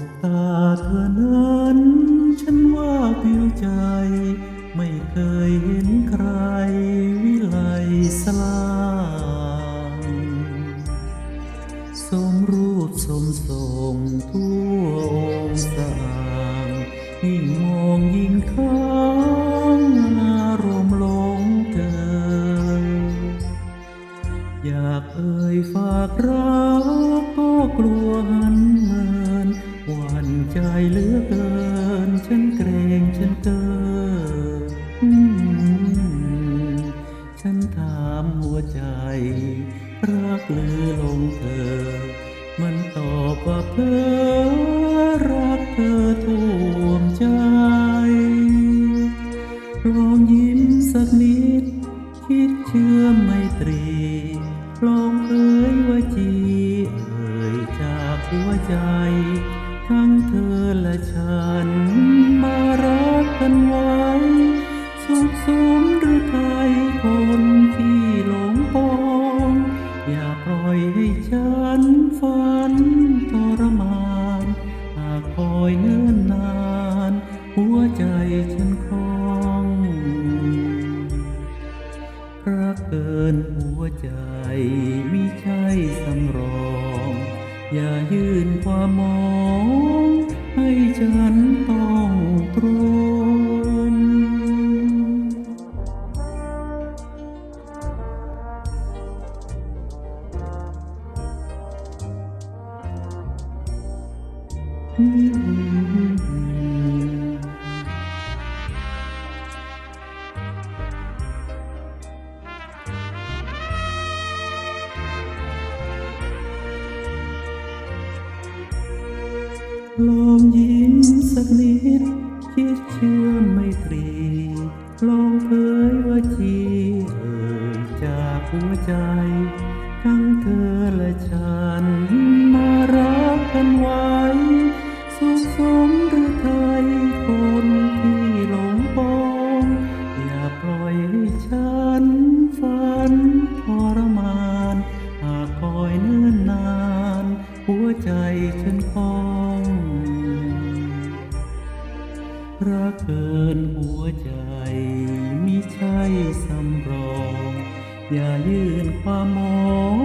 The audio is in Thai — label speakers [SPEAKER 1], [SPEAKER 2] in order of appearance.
[SPEAKER 1] บตาเธอนั้น ฉันว่าผิวใจ ไม่เคยเห็นใครวิไลสลางสมรูปสมทรงทั่วองค์สางยิ่งมองยิ่งค้างอารมณ์ลงเกินอยากเอ่ยฝากรักก็กลัวห ใจเหลือเกิน ฉันเกรงฉันเกินฉันถามหัวใจ รักหรือหลงเธอ มันตอบว่าเพ้อรักเธอท่วมใจลองยิ้มสักนิด คิดเชื่อไม่ตรีลองเอ่ยว่าจีเอ่ยจากหัวใจ ทั้ง และฉันมารักกันไว้สุขสมหรือไทยคนที่หลงปอง อย่าปล่อยให้ฉันฝันทรมานหากคอยเนิ่นนาน หัวใจฉันคลองรักเกินหัวใจมิใช่สำรอง อย่ายื่นความมอง ฉันต้องตรม ลองยิ้มสักนิด คิดเชื่อไม่ตรี ลองเผยว่าจีเอ่ยจากหัวใจ ทั้งเธอและฉัน มารักกันไว้ สุขสมหรือไทยคนที่หลงปองอย่าปล่อยให้ฉันฝันทรมาน หากคอยเนิ่นนาน หัวใจฉันคอ รักเกินหัวใจมิใช่สำรอง อย่ายื่นความมองให้ฉันต้องตรอง